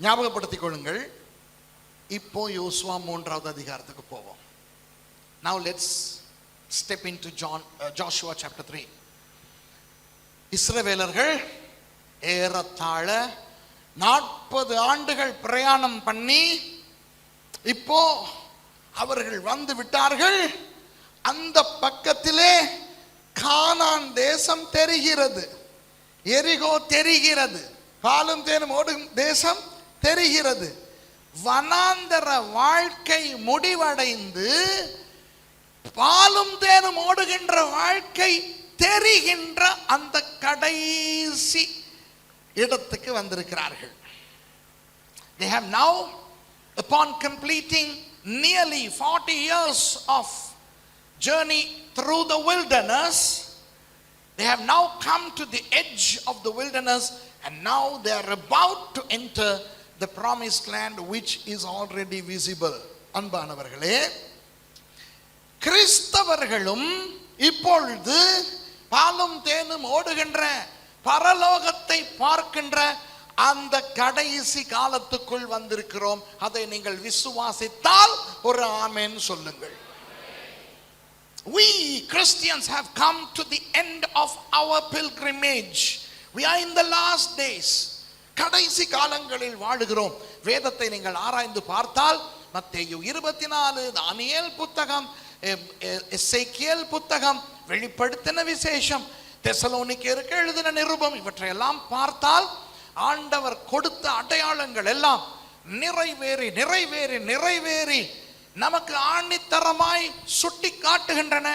ஞாபகப்படுத்திக் கொள்ளுங்கள் இப்போ யோசுவா மூன்றாவது அதிகாரத்துக்கு போவோம். Now let's step in to John Joshua chapter three இஸ்ரவேலர்கள் ஏறத்தாழ நாற்பது ஆண்டுகள் பிரயாணம் பண்ணி இப்போ அவர்கள் வந்து விட்டார்கள். அந்த பக்கத்திலே கானான் தேசம் தெரிகிறது. எரிகோ தெரிகிறது. பாலும் தேனும் ஓடும் தேசம் தெரிகிறது வனாந்தர வாழ்க்கை முடிவடைந்து பாலும் தேனும் ஓடுகின்ற வாழ்க்கை தெரிகின்ற அந்த கடைசி இடத்துக்கு வந்திருக்கிறார்கள் they have now upon completing nearly 40 years of journey through the wilderness they have now come to the edge of the wilderness and now they are about to enter the promise land which is already visible அன்பானவர்களே கிறிஸ்தவர்களும் இப்பொழுது பாலும் தேனும் ஓடுகின்ற பரலோகத்தை பார்க்கின்ற அந்த கடைசி காலத்துக்குள் வந்திருக்கிறோம் அதை நீங்கள் விசுவாசித்தால் ஒரு ஆமேன்னு சொல்லுங்கள் We Christians have come to the end of our pilgrimage. We are in the last days. கடைசி காலங்களில் வாழுகிறோம். வேதத்தை நீங்கள் ஆராய்ந்து பார்த்தால் மத்தேயு இருபத்தி நாலு தானியல் புத்தகம் எஸ்ஐக்கியல் புத்தகம் வெளிப்படுத்தின விசேஷம் தெசலோனிக்கேருக்கு எழுதின நிருபம் இவற்றையெல்லாம் பார்த்தால் ஆண்டவர் கொடுத்த அடையாளங்கள் எல்லாம் நிறைவேறி நிறைவேறி நிறைவேறி நமக்கு ஆணித்தரமாய் சுட்டி காட்டுகின்றன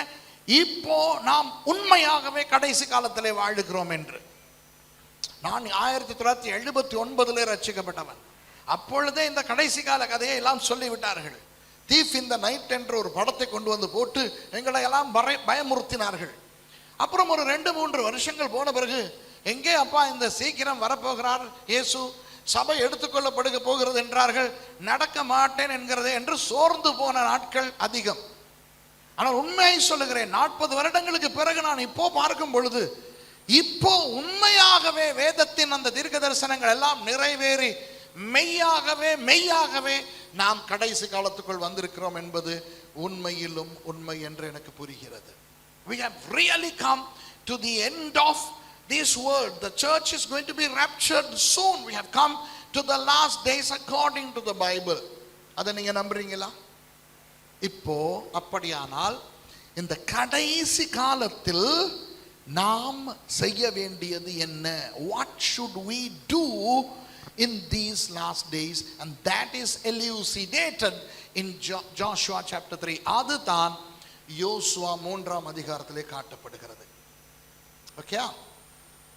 இப்போ நாம் உண்மையாகவே கடைசி காலத்திலே வாழுகிறோம் என்று. நான் ஆயிரத்தி தொள்ளாயிரத்தி எழுபத்தி ஒன்பதுல ரசிக்கப்பட்டவன். அப்பொழுதே இந்த கடைசி கால கதையை எல்லாம் சொல்லிவிட்டார்கள். தீஃப் இந்த நைட் என்ற ஒரு படத்தை கொண்டு வந்து போட்டு எங்களை எல்லாம் பறை பயமுறுத்தினார்கள். அப்புறம் ஒரு ரெண்டு மூன்று வருஷங்கள் போன பிறகு எங்கே அப்பா இந்த சீக்கிரம் வரப்போகிறார் இயேசு? சபை எடுத்துக்கொள்ளப்படுக போகிறது என்றார்கள். நடக்க மாட்டேன் என்கிறது என்று சோர்ந்து போன நாட்கள் அதிகம். ஆனால் உண்மையை சொல்லுகிறேன். நாற்பது வருடங்களுக்கு பிறகு நான் இப்போ பார்க்கும் பொழுது இப்போ உண்மையாகவே வேதத்தின் அந்த தீர்க்க தரிசனங்கள் எல்லாம் நிறைவேறி மெய்யாகவே மெய்யாகவே நாம் கடைசி காலத்துக்குள் வந்திருக்கிறோம் என்பது உண்மையிலும் உண்மை என்று எனக்கு புரிகிறது. We have really come to the end of this world. The church is going to be raptured soon. We have come to the last days according to the bible. அதை நீங்க நம்புறீங்களா? இப்போ அப்படியானால் இந்த கடைசி காலத்தில் நாம் செய்ய வேண்டியது என்ன? What should we do in these last days and that is elucidated in Joshua chapter three அதுதான் யோசுவா மூன்றாம் அதிகாரத்திலே காட்டப்படுகிறது. ஓகே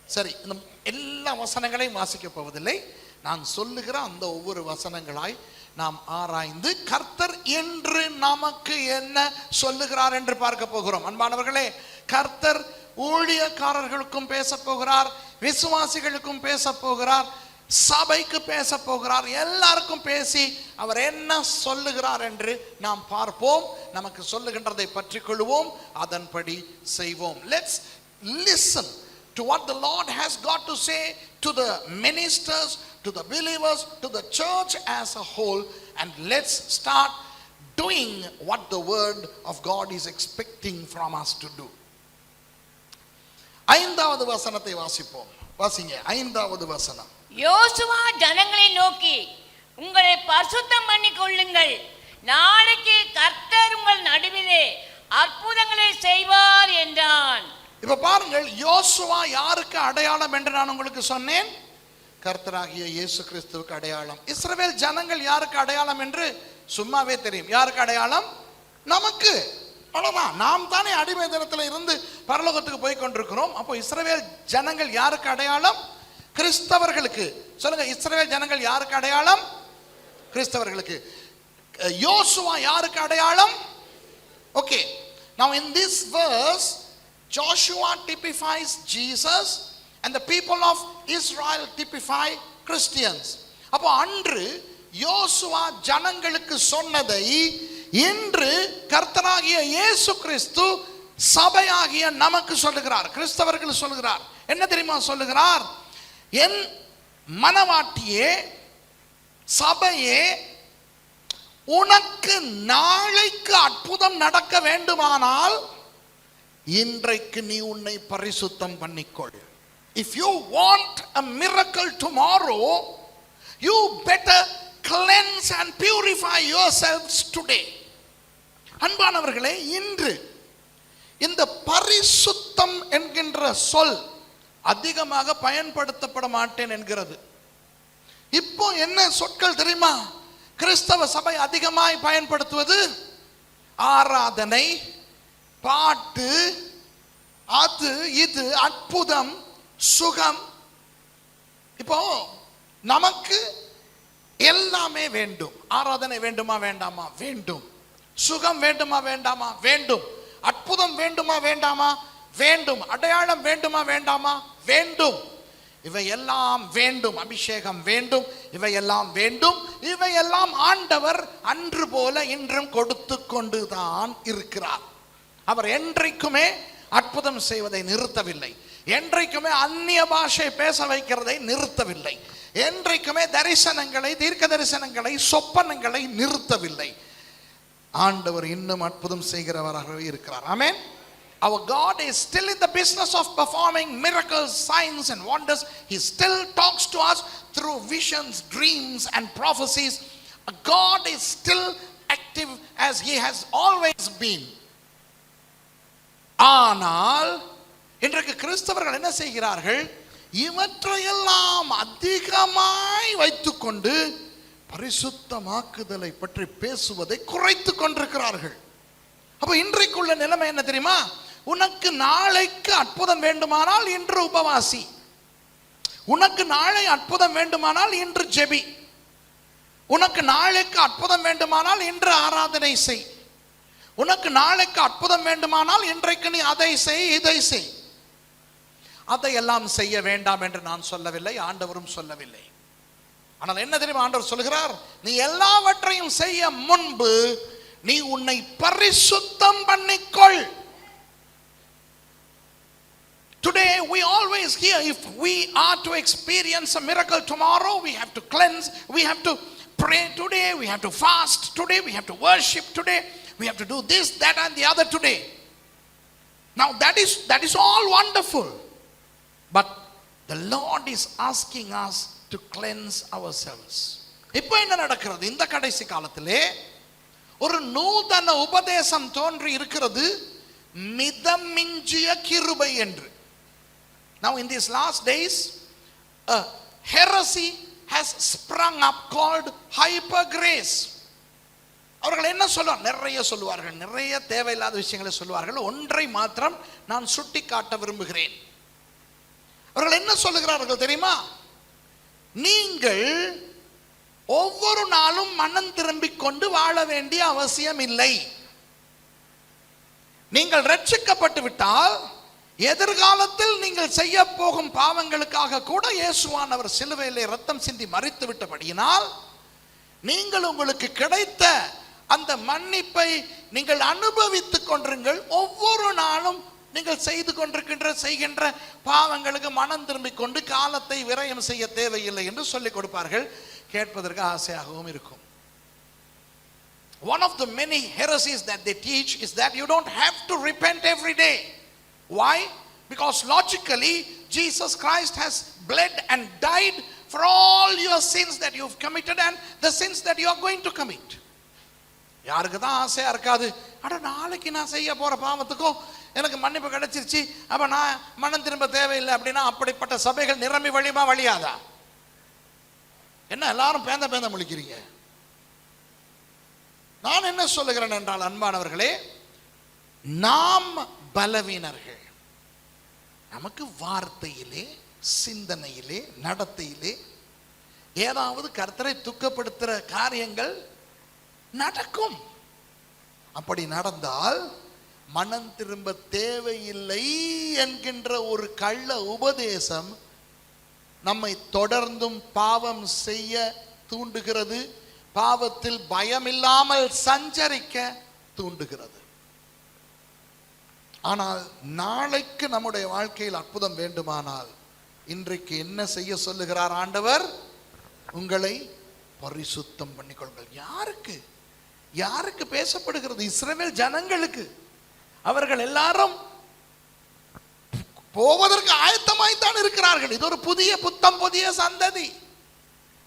சரி இந்த எல்லா வசனங்களையும் வாசிக்க போவதில்லை. நான் சொல்லுகிற அந்த ஒவ்வொரு வசனங்களாய் நாம் ஆராய்ந்து கர்த்தர் என்று நமக்கு என்ன சொல்லுகிறார் என்று பார்க்க போகிறோம். அன்பானவர்களே கர்த்தர் ஊழியக்காரர்களுக்கும் பேச போகிறார் விசுவாசிகளுக்கும் பேச போகிறார் சபைக்கு பேச போகிறார் எல்லாருக்கும் பேசி அவர் என்ன சொல்லுகிறார் என்று நாம் பார்ப்போம் நமக்கு சொல்லுகின்றதை பற்றி கொள்வோம் அதன்படி செய்வோம் let's listen to what the Lord has got to say to the ministers, to the believers, to the church as a whole, and let's start doing what the Word of God is expecting from us to do. ஐந்தாவது வசனத்தை வாசிப்போம். வாசிங்க ஐந்தாவது வசனம். யோசுவா ஜனங்களை நோக்கி உங்களை பரிசுத்தம் பண்ணிக் கொள்ளுங்கள். நாளைக்கு கர்த்தர் உங்கள் நடுவிலே அற்புதங்களை செய்வார் என்றான். இப்ப பாருங்கள் யோசுவா யாருக்கு அடையாளம் என்று நான் உங்களுக்கு சொன்னேன்? கர்த்தராகிய இயேசு கிறிஸ்துவுக்கு அடையாளம். இஸ்ரவேல் ஜனங்கள் யாருக்கு அடையாளம் என்று சும்மாவே தெரியும். யாருக்கு அடையாளம்? நமக்கு. அவ்வளோதான் நாம் தானே அடிமை தினத்தில் இருந்து பரலோகத்துக்கு போய் கொண்டிருக்கிறோம். அப்போ இஸ்ரவேல் ஜனங்கள் யாருக்கு அடையாளம்? கிறிஸ்தவர்களுக்கு. சொல்லுங்க இஸ்ரவேல் ஜனங்கள் யாருக்கு அடையாளம்? கிறிஸ்தவர்களுக்கு. யோசுவா யாருக்கு அடையாளம்? Okay now in this verse, Joshua typifies Jesus and the people of Israel typify Christians. அப்போ அன்று யோசுவா ஜனங்களுக்கு சொன்னதை இன்று கர்த்தராகிய இயேசு கிறிஸ்து சபையாகிய நமக்கு சொல்லுகிறார். கிறிஸ்தவர்கள் சொல்லுகிறார். என்ன தெரியுமா சொல்லுகிறார்? என் மனவாட்டியே சபையே உனக்கு நாளைக்கு அற்புதம் நடக்க வேண்டுமானால் இன்றைக்கு நீ உன்னை பரிசுத்தம் பண்ணிக்கொள். If you want a miracle tomorrow you better cleanse and purify yourselves today அன்பானவர்களே இன்று இந்த பரிசுத்தம் என்கின்ற சொல் அதிகமாக பயன்படுத்தப்பட மாட்டேன் என்கிறது. இப்போ என்ன சொற்கள் தெரியுமா? கிறிஸ்தவ சபை அதிகமாய் பயன்படுத்துவது? ஆராதனை பாட்டு அது இது அற்புதம் சுகம். இப்போ நமக்கு எல்லாமே வேண்டும். ஆராதனை வேண்டுமா வேண்டாமா? வேண்டும். சுகம் வேண்டுமா வேண்டாமா? வேண்டும். அற்புதம் வேண்டுமா வேண்டாமா? வேண்டும். அடையாளம் வேண்டுமா வேண்டாமா? வேண்டும். இவையெல்லாம் வேண்டும். அபிஷேகம் வேண்டும். இவையெல்லாம் வேண்டும். இவையெல்லாம் ஆண்டவர் அன்று போல இன்றும் கொடுத்து கொண்டுதான் இருக்கிறார். அவர் என்றைக்குமே அற்புதம் செய்வதை நிறுத்தவில்லை. என்றைக்குமே அந்நிய பாஷை பேச வைக்கிறதை நிறுத்தவில்லை. என்றைக்குமே தரிசனங்களை தீர்க்க தரிசனங்களை சொப்பனங்களை நிறுத்தவில்லை ஆண்டவர் இன்னும் அற்புதம் செய்கிறவராகவே இருக்கிறார் ஆமேன் Our God is still in the business of performing miracles, signs, and wonders. He still talks to us through visions, dreams, and prophecies. God is still active as He has always been. ஆனால் இன்றைக்கு கிறிஸ்தவர்கள் என்ன செய்கிறார்கள் இவற்றையெல்லாம் அதிகமாய் வைத்துக்கொண்டு பரிசுத்தமாக்குதலை பற்றி பேசுவதை குறைத்து கொண்டிருக்கிறார்கள். அப்ப இன்றைக்குள்ள நிலைமை என்ன தெரியுமா? உனக்கு நாளைக்கு அற்புதம் வேண்டுமானால் இன்று உபவாசி. உனக்கு நாளை அற்புதம் வேண்டுமானால் இன்று ஜெபி. உனக்கு நாளைக்கு அற்புதம் வேண்டுமானால் இன்று ஆராதனை செய். உனக்கு நாளைக்கு அற்புதம் வேண்டுமானால் இன்றைக்கு நீ அதை செய் இதை செய். அதையெல்லாம் செய்ய வேண்டாம் என்று நான் சொல்லவில்லை ஆண்டவரும் சொல்லவில்லை ஆனால் என்ன தெரியுமா ஆண்டவர் சொல்கிறார் நீ எல்லாவற்றையும் செய்ய முன்பு நீ உன்னை பரிசுத்தம் பண்ணிக்கொள் Today, we always hear if we are to experience a miracle tomorrow, we have to cleanse, we have to pray today, we have to fast today, we have to worship today, we have to do this, that, and the other today. Now, that is, that is all wonderful. But the Lord is asking us to cleanse ourselves இப்போ என்ன நடக்கிறது? இந்த கடைசி காலத்திலே ஒரு நூதன உபதேசம் தோன்றி இருக்கிறது. மிதமிஞ்சிய கிருபை என்று. Now in this last days heresy has sprung up called hyper grace அவர்கள் என்ன சொல்லுவார் நிறைய சொல்லுவார்கள் நிறைய தேவையில்லாத விஷயங்களை சொல்லுவார்கள். ஒன்றை மாத்திரம் நான் சுட்டி காட்ட விரும்புகிறேன். அவர்கள் என்ன சொல்லுகிறார்கள் தெரியுமா? நீங்கள் ஒவ்வொரு நாளும் மனம் திரும்பிக் கொண்டு வாழ வேண்டிய அவசியம் இல்லை. நீங்கள் ரட்சிக்கப்பட்டு விட்டால் எதிர்காலத்தில் நீங்கள் செய்ய போகும் பாவங்களுக்காக கூட இயேசுவானவர் சிலுவையிலே ரத்தம் சிந்தி மறித்து விட்டபடியினால் நீங்கள் உங்களுக்கு கிடைத்த அந்த மன்னிப்பை நீங்கள் அனுபவித்துக் கொண்டிருங்கள். ஒவ்வொரு நாளும் நீங்கள் செய்து கொண்டிருக்கின்ற செய்கின்ற பாவங்களுக்கு மனம் திரும்பி கொண்டு காலத்தை விரயம் செய்ய தேவையில்லை என்று சொல்லிக் கொடுப்பார்கள் கேட்பதற்கு ஆசையாகவும் இருக்கும் one of the many heresies that they teach is that you don't have to repent every day why because logically Jesus Christ has bled and died for all your sins that you committed and the sins that you are going to commit யாருக்கு தான் ஆசையாக இருக்காது அட நாளைக்கு நான் செய்ய போகிற பாவத்துக்கும் எனக்கு மன்னிப்பு கிடைச்சிருச்சு. அப்ப நான் மனம் திரும்ப தேவையில்லை அப்படின்னா அப்படிப்பட்ட சபைகள் நிரம்பி வழியுமா வழியாதா? என்ன எல்லாரும் பேந்த பேந்த முழிக்கிறீங்க? நான் என்ன சொல்லுகிறேன் என்றால் அன்பானவர்களே நாம் பலவீனர்கள். நமக்கு வார்த்தையிலே சிந்தனையிலே நடத்தையிலே ஏதாவது கர்த்தரை துக்கப்படுத்துகிற காரியங்கள் நடக்கும். அப்படி நடந்தால் மனம் திரும்ப தேவையில்லை என்கின்ற ஒரு கள்ள உபதேசம் நம்மை தொடர்ந்தும் பாவம் செய்ய தூண்டுகிறது பாவத்தில் பயமில்லாமல் சஞ்சரிக்க தூண்டுகிறது. ஆனால் நாளைக்கு நம்முடைய வாழ்க்கையில் அற்புதம் வேண்டுமானால் இன்றைக்கு என்ன செய்ய சொல்லுகிறார் ஆண்டவர்? உங்களை பரிசுத்தம் பண்ணிக்கொள்ளுங்கள். யாருக்கு? யாருக்கு பேசப்படுகிறது? இஸ்ரேமேல் ஜனங்களுக்கு. அவர்கள் எல்லாரும் போவதற்கு ஆயத்தமாய்த்தான் இருக்கிறார்கள். இது ஒரு புதிய புத்தம் புதிய சந்ததி.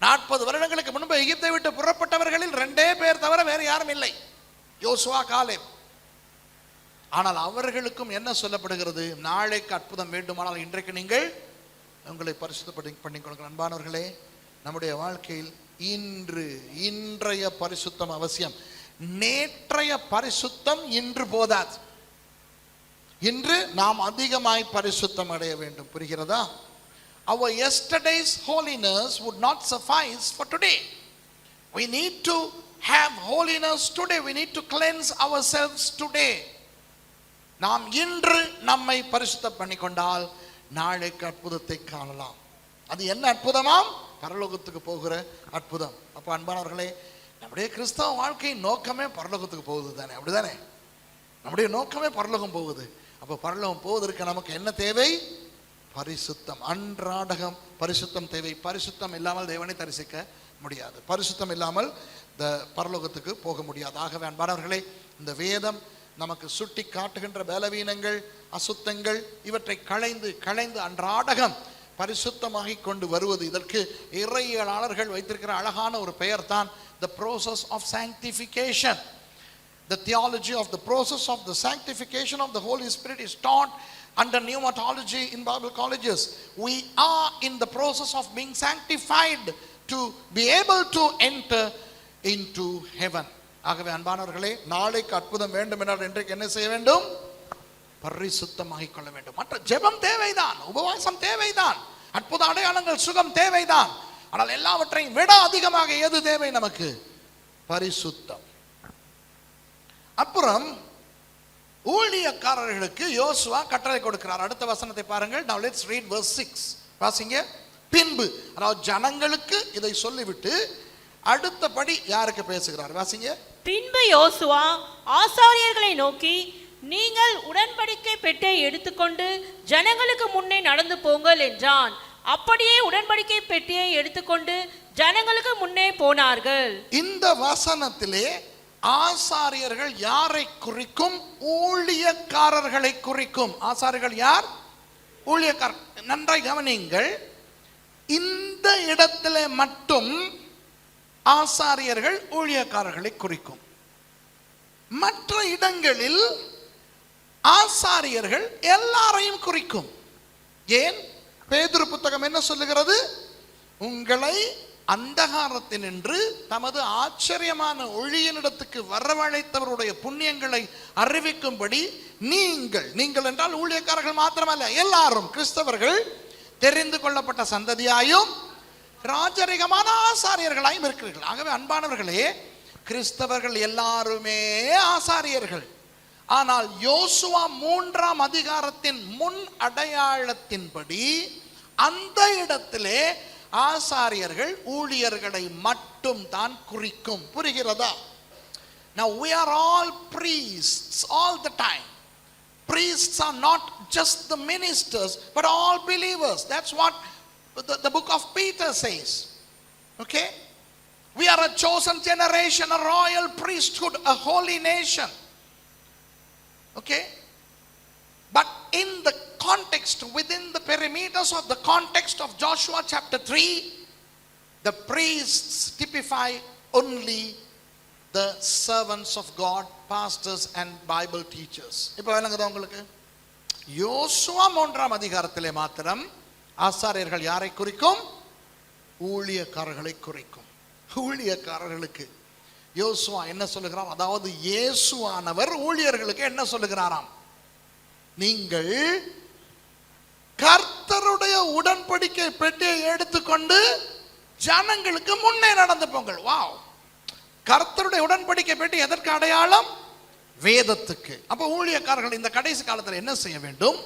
நாற்பது வருடங்களுக்கு முன்பு எகிப்தை விட்டு புறப்பட்டவர்களில் ரெண்டே பேர் தவிர வேறு யாரும் இல்லை. யோசுவா காலேப். ஆனால் அவர்களுக்கும் என்ன சொல்லப்படுகிறது? நாளைக்கு அற்புதம் வேண்டுமானால் இன்றைக்கு நீங்கள் உங்களை பரிசுத்தப்படி பண்ணிக்கொள்ளுங்கள். அன்பானவர்களே நம்முடைய வாழ்க்கையில் இன்று இன்றைய பரிசுத்தம் அவசியம். நேற்றைய பரிசுத்தம் இன்று போதாது. இன்று நாம் அதிகமாய் பரிசுத்தம் அடைய வேண்டும். புரிகிறதா? Our yesterday's holiness would not suffice for today we need to have holiness today we need to cleanse ourselves today நாம் இன்று நம்மை பரிசுத்தம் பண்ணிக்கொண்டால் நாளைக்கு அற்புதத்தை காணலாம். அது என்ன அற்புதமாம்? பரலோகத்துக்கு போகிற அற்புதம். அப்போ அன்பானவர்களே நம்முடைய கிறிஸ்தவ வாழ்க்கையின் நோக்கமே பரலோகத்துக்கு போகுது தானே அப்படிதானே? நம்முடைய நோக்கமே பரலோகம் போகுது. அப்போ பரலோகம் போவதற்கு நமக்கு என்ன தேவை? பரிசுத்தம். அன்றாடகம் பரிசுத்தம் தேவை. பரிசுத்தம் இல்லாமல் தேவனை தரிசிக்க முடியாது. பரிசுத்தம் இல்லாமல் இந்த பரலோகத்துக்கு போக முடியாது. ஆகவே அன்பானவர்களே இந்த வேதம் நமக்கு சுட்டி காட்டுகின்ற பலவீனங்கள் அசுத்தங்கள் இவற்றை களைந்து களைந்து அன்றாடகம் பரிசுத்தமாகி கொண்டு வருவது. இதற்கு இறையியலாளர்கள் வைத்திருக்கிற அழகான ஒரு பெயர் தான் the process of sanctification The theology of the process of the sanctification of the Holy Spirit is taught under pneumatology in Bible colleges. We are in the process of being sanctified to be able to enter into heaven. ஆகவே அன்பானவர்களே நாளைக்கு அற்புதம் வேண்டும் என்றால் இன்றைக்கு என்ன செய்ய வேண்டும் பரிசுத்தமாகிக் கொள்ள வேண்டும் மற்ற ஜெபம் தேவைதான் உபவாசம் தேவைதான் அற்புத அடையாளங்கள் சுகம் தேவைதான் ஆனால் எல்லாவற்றையும் விட அதிகமாக எது தேவை நமக்கு பரிசுத்தம் அப்புறம் ஊழியக்காரர்களுக்கு யோசுவா கட்டளை கொடுக்கிறார். அடுத்த வசனத்தை பாருங்கள். Now let's read verse 6 வாசிங்க. பின்பு அதாவது ஜனங்களுக்கு இதை சொல்லிவிட்டு அடுத்தபடி யாருக்கு பேசுகிறார்? வாசிங்க. பின்பு யோசுவா ஆசாரியர்களை நோக்கி நீங்கள் உடன்படிக்கை பெட்டை எடுத்துக்கொண்டு ஜனங்களுக்கு முன்னே நடந்து போங்கள் என்றான். அப்படியே உடன்படிக்கை பெட்டியை எடுத்துக்கொண்டு ஜனங்களுக்கு முன்னே போனார்கள். இந்த வசனத்திலே ஆசாரியர்கள் யாரை குறிக்கும்? ஊழியக்காரர்களை குறிக்கும். ஆசாரியர்கள் யார்? ஊழியக்காரர் நன்றாய் கவனியுங்கள். இந்த இடத்துல மட்டும் ஆசாரியர்கள் ஊழியக்காரர்களை குறிக்கும். மற்ற இடங்களில் ஆசாரியர்கள் எல்லாரையும் குறிக்கும். ஏன்? பேதுரு புத்தகம் என்ன சொல்லுகிறது? உங்களை அந்தகாரத்தினின்று தமது ஆச்சரியமான ஒழியனிடத்துக்கு வரவழைத்தவருடைய புண்ணியங்களை அறிவிக்கும்படி நீங்கள் நீங்கள் என்றால் ஊழியக்காரர்கள் மாத்திரமல்ல எல்லாரும் கிறிஸ்தவர்கள் தெரிந்து கொள்ளப்பட்ட சந்ததியாயும் ராஜரிகமான ஆசாரியர்களாயும் இருக்கிறீர்கள். ஆகவே அன்பானவர்களே கிறிஸ்தவர்கள் எல்லாருமே ஆசாரியர்கள். ஆனால் யோசுவா மூன்றாம் அதிகாரத்தின் முன் அடையாளத்தின்படி அந்த இடத்திலே ஆசாரியர்கள் ஊழியர்களை மட்டும் தான் குறிக்கும் புரிகிறதா Now we are all priests all the time. Priests are not just the ministers, but all believers. That's what the, the book of Peter says. Okay? We are a chosen generation, a royal priesthood, a holy nation. Okay? But in the context, within the perimeters of the context of Joshua chapter 3, the priests typify only the servants of God, pastors and Bible teachers. இப்போ விளங்குதா உங்களுக்கு? யோசுவா மூன்றாம் அதிகாரத்திலே மாத்திரம் ஆசாரியர்கள் யாரை குறிக்கும்? ஊழியக்காரர்களை குறிக்கும். ஊழியக்காரர்களுக்கு. யோசுவா என்ன சொல்லுகிறார்? அதாவது இயேசுவானவர் ஊழியர்களுக்கு என்ன சொல்லுகிறாராம்? நீங்கள் கர்த்தருடைய உடன்படிக்கை பெட்டியை எடுத்துக்கொண்டு ஜனங்களுக்கு முன்னே நடந்து போங்கள். வாவ் கர்த்தருடைய உடன்படிக்கை பெட்டி எதற்கு அடையாளம்? வேதத்துக்கு. அப்ப ஊழியக்காரர்கள் இந்த கடைசி காலத்தில் என்ன செய்ய வேண்டும்?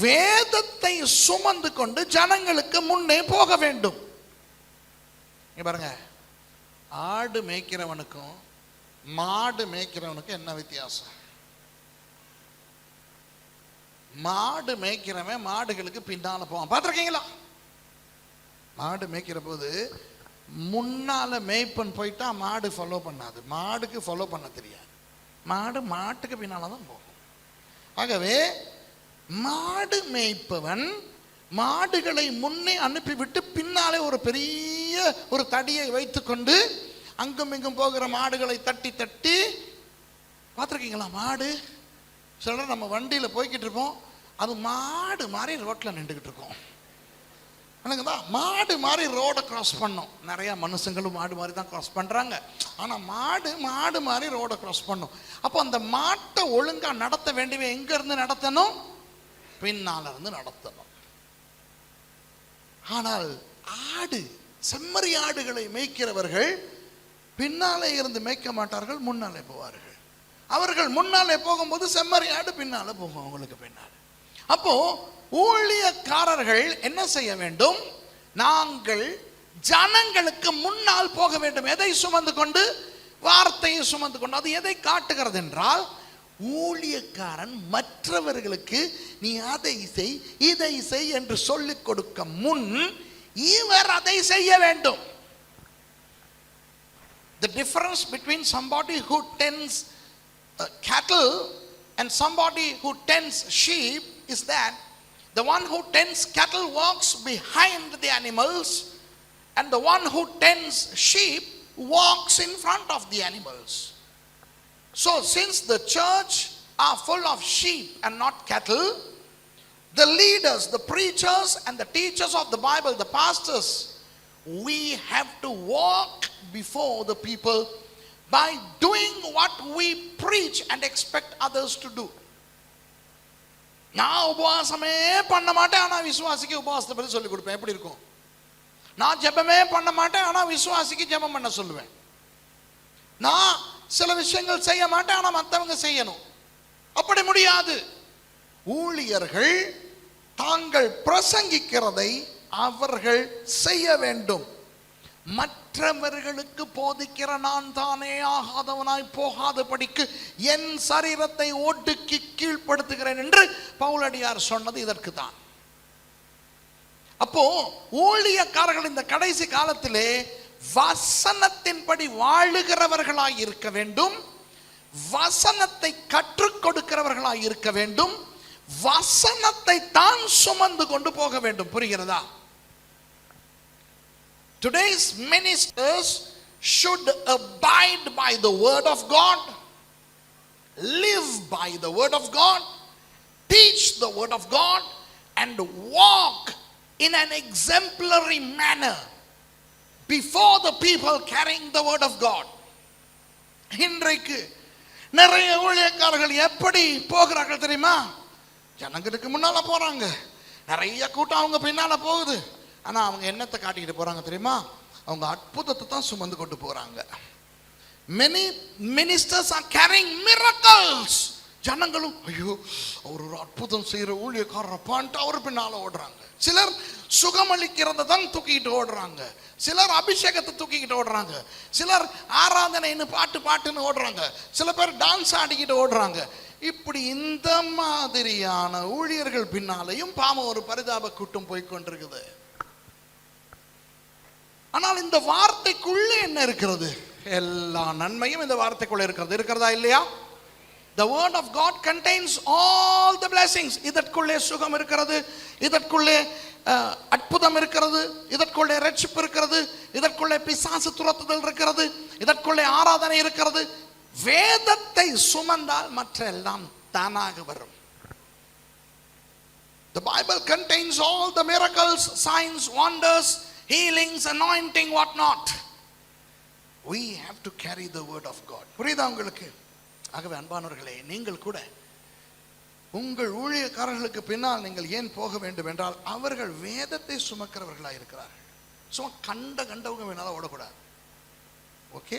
வேதத்தை சுமந்து கொண்டு ஜனங்களுக்கு முன்னே போக வேண்டும். இங்க பாருங்க. ஆடு மேய்க்கிறவனுக்கும் மாடு மேய்க்கிறவனுக்கும் என்ன வித்தியாசம்? மாடு மேய்க்கிறவன் மாடுகளுக்கு பின்னால் போவான். பார்த்துருக்கீங்களா? மாடு மேய்க்கிற போது முன்னால் மேய்ப்பன் போயிட்டா மாடு ஃபாலோ பண்ணாது. மாடுக்கு ஃபாலோ பண்ண தெரியாது. மாடு மாட்டுக்கு பின்னால் தான் போகும். ஆகவே மாடு மேய்ப்பவன் மாடுகளை முன்னே அனுப்பிவிட்டு பின்னாலே ஒரு பெரிய ஒரு தடியை வைத்துக்கொண்டு அங்கும் இங்கும் போகிற மாடுகளை தட்டி தட்டி பார்த்துருக்கீங்களா? மாடு சில நேரம் நம்ம வண்டியில் போய்கிட்டு இருப்போம். அது மாடு மாதிரி ரோட்டில் நின்றுக்கிட்டு இருக்கோம். எனக்குதா மாடு மாதிரி ரோடை கிராஸ் பண்ணும். நிறைய மனுஷங்களும் மாடு மாதிரி தான் கிராஸ் பண்ணுறாங்க ஆனால் மாடு மாடு மாதிரி ரோடை கிராஸ் பண்ணும். அப்போ அந்த மாட்டை ஒழுங்காக நடத்த வேண்டியவை எங்கேருந்து நடத்தணும்? பின்னால் இருந்து நடத்தணும். ஆனால் ஆடு செம்மறி ஆடுகளை மேய்க்கிறவர்கள் பின்னாலே இருந்து மேய்க்க மாட்டார்கள் முன்னாலே போவார்கள். அவர்கள் முன்னாலே போகும்போது செம்மறி பின்னால போகும் அவங்களுக்கு பின்னால். அப்போ ஊழியக்காரர்கள் என்ன செய்ய வேண்டும்? நாங்கள் ஜனங்களுக்கு முன்னால் போக வேண்டும். எதை சுமந்து கொண்டு? வார்த்தையை சுமந்து கொண்டு. அது எதை காட்டுகிறது என்றால் ஊழியக்காரன் மற்றவர்களுக்கு நீ அதை செய் இதை செய் என்று சொல்லிக் கொடுக்க முன் இவர் அதை செய்ய வேண்டும். The difference between somebody who tends uh, cattle and somebody who tends sheep is that the one who tends cattle walks behind the animals and the one who tends sheep walks in front of the animals. So since the church are full of sheep and not cattle the leaders the preachers and the teachers of the bible the pastors we have to walk before the people by doing what we preach and expect others to do. நான் உபவாசமே பண்ண மாட்டேன் ஆனால் விசுவாசிக்கு உபவாசத்தை பற்றி சொல்லிக் கொடுப்பேன். எப்படி இருக்கும்? நான் ஜெபமே பண்ண மாட்டேன் ஆனால் விசுவாசிக்கு ஜெபம் பண்ண சொல்லுவேன். நான் சில விஷயங்கள் செய்ய மாட்டேன் ஆனால் மற்றவங்க செய்யணும். அப்படி முடியாது. ஊழியர்கள் தாங்கள் பிரசங்கிக்கிறதை அவர்கள் செய்ய வேண்டும். மற்றவர்களுக்கு போதிக்கிற நான் தானே ஆகாதவனாய் போகாதபடிக்கு என் சரீரத்தை ஓட்டுக்கு கீழ்ப்படுத்துகிறேன் என்று பவுலடியார் சொன்னது இதற்கு தான் அப்போ ஊழியக்காரர்கள் இந்த கடைசி காலத்திலே வசனத்தின்படி வாழுகிறவர்களாய் இருக்க வேண்டும் வசனத்தை கற்றுக் கொடுக்கிறவர்களாய் இருக்க வேண்டும் வசனத்தை தான் சுமந்து கொண்டு போக வேண்டும். புரிகிறதா? Today's ministers should abide by the word of God, live by the word of God, teach the word of God, and walk in an exemplary manner before the people carrying the word of God. இன்றைக்கு நிறைய ஊழியக்காரர்கள் எப்படி போகிறார்கள் தெரியுமா ஜனங்களுக்கு முன்னால போறாங்க நிறைய கூட்டம் அவங்க பின்னால போகுது ஆனால் அவங்க என்னத்தை காட்டிக்கிட்டு போகிறாங்க தெரியுமா? அவங்க அற்புதத்தை தான் சுமந்து கொண்டு போகிறாங்க many ministers are carrying miracles ஜனங்களும் ஐயோ அவர் ஒரு அற்புதம் செய்கிற ஊழியக்காரப்பான்ட்டு அவர் பின்னால் ஓடுறாங்க. சிலர் சுகமளிக்கிறத தான் தூக்கிக்கிட்டு ஓடுறாங்க. சிலர் அபிஷேகத்தை தூக்கிக்கிட்டு ஓடுறாங்க. சிலர் ஆராதனைன்னு பாட்டு பாட்டுன்னு ஓடுறாங்க. சில பேர் டான்ஸ் ஆடிக்கிட்டு ஓடுறாங்க. இப்படி இந்த மாதிரியான ஊழியர்கள் பின்னாலையும் பாவம் ஒரு பரிதாப கூட்டம் போய் கொண்டிருக்குது. ஆனால் இந்த வார்த்தைக்குள்ளே என்ன இருக்கிறது? எல்லா நன்மையும் இந்த வார்த்தைக்குள்ளே இருக்கிறது. இருக்கிறதா இல்லையா? The word of God contains all the blessings இதற்குள்ளே சுகம் இருக்கிறது இதற்குள்ளே அற்புதம் இருக்கிறது இதற்குள்ளே ரட்சிப்பு இருக்கிறது இதற்குள்ளே பிசாசு துரத்துதல் இருக்கிறது இதற்குள்ளே ஆராதனை இருக்கிறது. வேதத்தை சுமந்தால் மற்ற எல்லாம் தானாக வரும். The Bible contains all the miracles, signs, wonders, healings anointing what not we have to carry the word of God புரியுதா உங்களுக்கு? ஆகவே அன்பானவர்களே நீங்கள் கூட உங்கள் ஊழியக்காரர்களுக்கு பின்னால் நீங்கள் ஏன் போக வேண்டும் என்றால் அவர்கள் வேதத்தை சுமக்கிறவர்களாக இருக்கிறார்கள் ஸோ கண்ட கண்டவங்க வேணாலும் ஓடக்கூடாது. ஓகே